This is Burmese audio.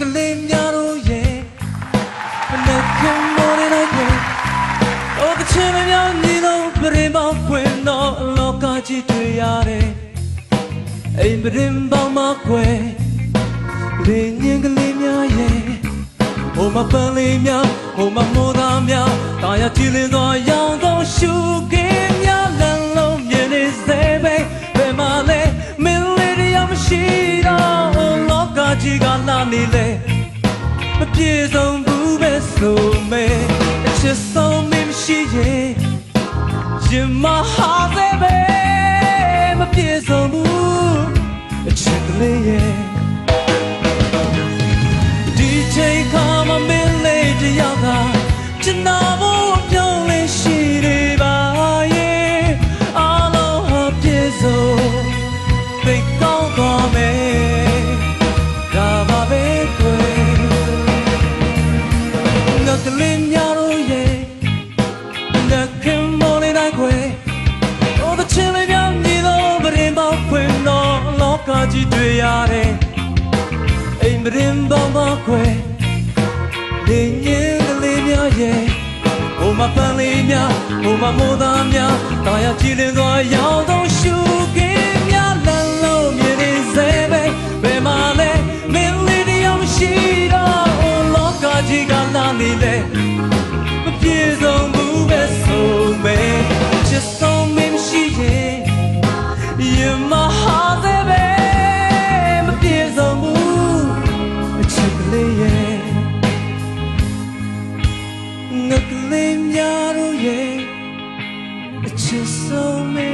ကလေးများတို့ရဲ့မနေ့ကမော်ရလိုက်ပဲအိုးကချင်မများညီလုံးပြင်ပေါင်းခွင်တော့အလောကကြီးတွေ့ရတယ်အိမ်ပြင်ပေါင်းမခွဲလင်းညင်ကလေးများရဲ့ဟိုမပန်းလေးများဟိုမမိုးသားများတာယာကြည်လင်းသောရောင်သောရှုက ပြေဆုံးဘူးပဲဆိုမဲ့အချစ်ဆုံးမင်းရှိရဲ့ရင်မဟာသေးပဲမပြေဆုံးဘူးအချစ်ကလေးရဲ့ဒီချိန်ခါမမင်းလေးတယောက်ကကျွန်တော် ကကြီးတွေ့ရတယ်အိမ်ပရင်ပေါမခွေနေငယ်ကလေးများရဲ့ဟိုမှာပန်းလေးများဟိုမှာမိုးသားများတာယာကြည်လင်သောရောင်သောရှုကင်းများလမ်းလုံးမြင်နေစေပဲဘယ်မှာလဲမင်းလေးတယောက်မရှိတော့လောကကြီးကလာနေလေမပြေဆုံးဘူးပဲဆိုမယ် just so me she yeah you my heart သင်များတို့ရဲ့အချစ်ဆုံးမ